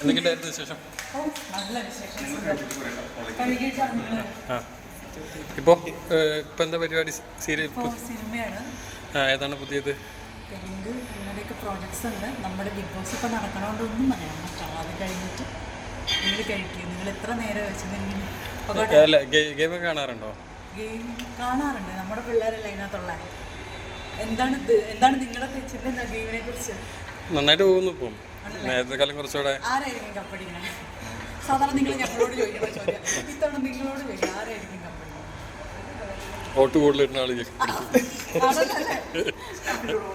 എന്തൊക്കെയായിരുന്നു വിശേഷം? ഇപ്പോൾ ഇപ്പം എന്താ പരിപാടി? സീരിയൽ സിനിമയാണ്. ഏതാണ് പുതിയത്? തെലുങ്ക് പ്രോജക്ട്സ് ഉണ്ട്. നമ്മുടെ ബിഗ് ബോസ് ഇപ്പോൾ നടക്കണോണ്ടൊന്നും പറയാൻ പറ്റില്ല. അത് കഴിഞ്ഞിട്ട് നിങ്ങൾ കഴിക്കും നിങ്ങൾ എത്ര നേരം ഗെയിം കാണാറുണ്ടോ? ഗെയിം കാണാറുണ്ട്. നമ്മുടെ പിള്ളേരല്ല ഇതിനകത്തുള്ള. എന്താണ് എന്താണ് നിങ്ങളുടെ ചിന്ത ഗെയിമിനെ കുറിച്ച്? നന്നായിട്ട് പോകുന്നു ഇപ്പം. നേരത്തെ കാലം കുറച്ചുകൂടെ ആരായിരിക്കും കപ്പടിക്കുന്നത് സാധാരണ നിങ്ങൾ ഞങ്ങളോട് ചോദിക്കുന്ന ചോദ്യം. ഇത്തവണ നിങ്ങളോട് ചോദിക്കും ആരായിരിക്കും കപ്പടിക്കുന്നത് വോട്ട് കൂടുതലിടുന്ന ആൾ ആണല്ലേ?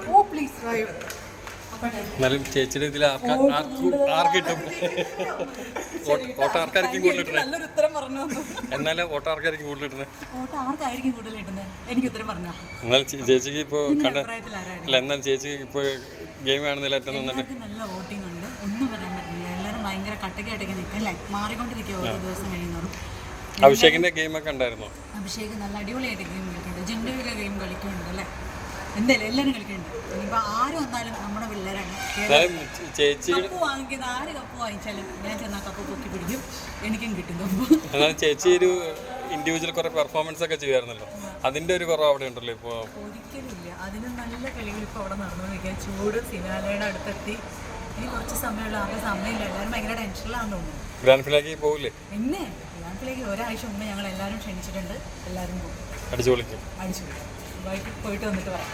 ഓ പ്ലീസ് ഡ്രൈവ് എന്നാലും ചേച്ചിയുടെ ഇതിൽ നല്ലൊരു ഉത്തരം പറഞ്ഞു. എന്നാലും കൂടുതലിട്ടുന്നത് എനിക്ക് ഉത്തരം പറഞ്ഞു. ചേച്ചിക്ക് ഇപ്പോൾ നിങ്ങളുടെ കണ്ട അല്ല എന്നാൽ ചേച്ചി ഇപ്പോൾ ഗെയിം കാണുന്നില്ല ഏറ്റവും നന്നായിട്ട്? നല്ല വോട്ടിംഗ് ഉണ്ട്. ഒന്നും പറയാൻ പറ്റില്ല. എല്ലാവരും ഭയങ്കര കട്ടക്കായിട്ടൊക്കെ നിൽക്കും ലൈക്ക് മാറിക്കൊണ്ടിരിക്കുക ഓരോ ദിവസം കഴിയുന്നതും. അഭിഷേകിന്റെ ഗെയിമൊക്കെ ഉണ്ടായിരുന്നു? അഭിഷേക് നല്ല അടിപൊളിയായിട്ട് ഗെയിം കളിക്കുന്നുണ്ട്. ജെൻഡുവിലെ ഗെയിം കളിക്കുന്നുണ്ട് അല്ലേ? എന്തായാലും എല്ലാവരും കളിക്കുന്നുണ്ട്. ഇനിയിപ്പോൾ ആര് വന്നാലും നമ്മുടെ പിള്ളേരാണ്. ചേച്ചി കപ്പ് വാങ്ങിക്കുന്ന ആര് കപ്പ് വാങ്ങിച്ചാലും ഞാൻ ചെന്നാൽ കപ്പ് പൊക്കി പിടിക്കും. എനിക്കും കിട്ടും കപ്പ്. ചേച്ചി ഒരു ഇൻഡിവിജ്വൽ കുറെ പെർഫോമൻസ് ഒക്കെ ചെയ്യുമായിരുന്നല്ലോ. അതിന്റെ ഒരു കുറവ് അവിടെ ഉണ്ടല്ലോ ഇപ്പോ? ഒരിക്കലില്ല അതിന് നല്ല കളികൾ ഇപ്പോൾ അവിടെ നടന്നുകൊണ്ടിരിക്കുക ചൂട് ഫിനാലയുടെ അടുത്തെത്തി. ഇനി കുറച്ച് സമയമുള്ള. ആകെ സമയമില്ല. എല്ലാവരും ഭയങ്കര ടെൻഷനിലാണെന്ന് തോന്നുന്നു. ഗ്രാൻഡ് ഫിനാക്കി പോകില്ലേ പിന്നെ ഗ്രാൻഡിലേക്ക് ഒരാഴ്ച മുമ്പ് ഞങ്ങൾ എല്ലാവരും ക്ഷണിച്ചിട്ടുണ്ട്. എല്ലാവരും പോകും. അടിച്ചു പൊളിക്കും അടിച്ചു പോയിട്ട് വന്നിട്ട് പറയാം.